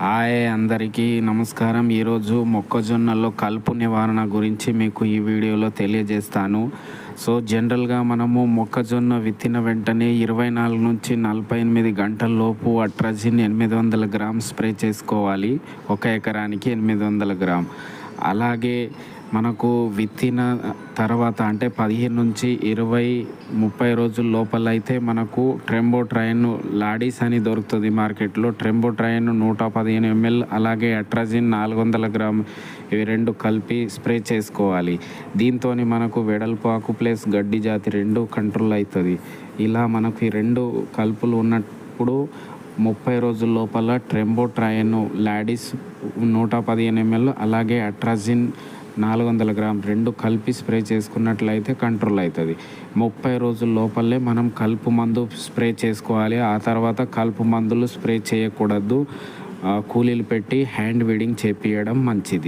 Hi అందరికీ నమస్కారం. ఈరోజు మొక్కజొన్నలో కలుపు నివారణ గురించి మీకు ఈ వీడియోలో తెలియజేస్తాను. సో జనరల్గా మనము మొక్కజొన్న విత్తిన వెంటనే ఇరవై నాలుగు నుంచి నలభై ఎనిమిది గంటల లోపు అట్రజిన్ ఎనిమిది వందల గ్రామ్ స్ప్రే చేసుకోవాలి. ఒక ఎకరానికి ఎనిమిది వందల గ్రామ్. అలాగే మనకు విత్తిన తర్వాత అంటే పదిహేను నుంచి ఇరవై ముప్పై రోజుల లోపల అయితే మనకు ట్రెంబో ట్రైన్ లాడీస్ అని దొరుకుతుంది మార్కెట్లో. ట్రెంబో ట్రైన్ నూట పదిహేను ఎంఎల్ అలాగే అట్రాజిన్ నాలుగు వందల గ్రామ్ ఇవి రెండు కలిపి స్ప్రే చేసుకోవాలి. దీంతో మనకు వెడల్పు ఆకు ప్లస్ గడ్డి జాతి రెండు కంట్రోల్ అవుతుంది. ఇలా మనకు ఈ రెండు కలుపులు ఉన్నప్పుడు ముప్పై రోజుల లోపల ట్రెంబో ట్రయన్ లాడీస్ నూట పదిహేను ఎంఎల్ అలాగే అట్రాజిన్ నాలుగు వందల గ్రామ్ రెండు కలిపి స్ప్రే చేసుకున్నట్లయితే కంట్రోల్ అవుతుంది. ముప్పై రోజుల లోపలే మనం కలుపు మందు స్ప్రే చేసుకోవాలి. ఆ తర్వాత కలుపు మందులు స్ప్రే చేయకూడదు. కూలీలు పెట్టి హ్యాండ్ వీడింగ్ చేపియడం మంచిది.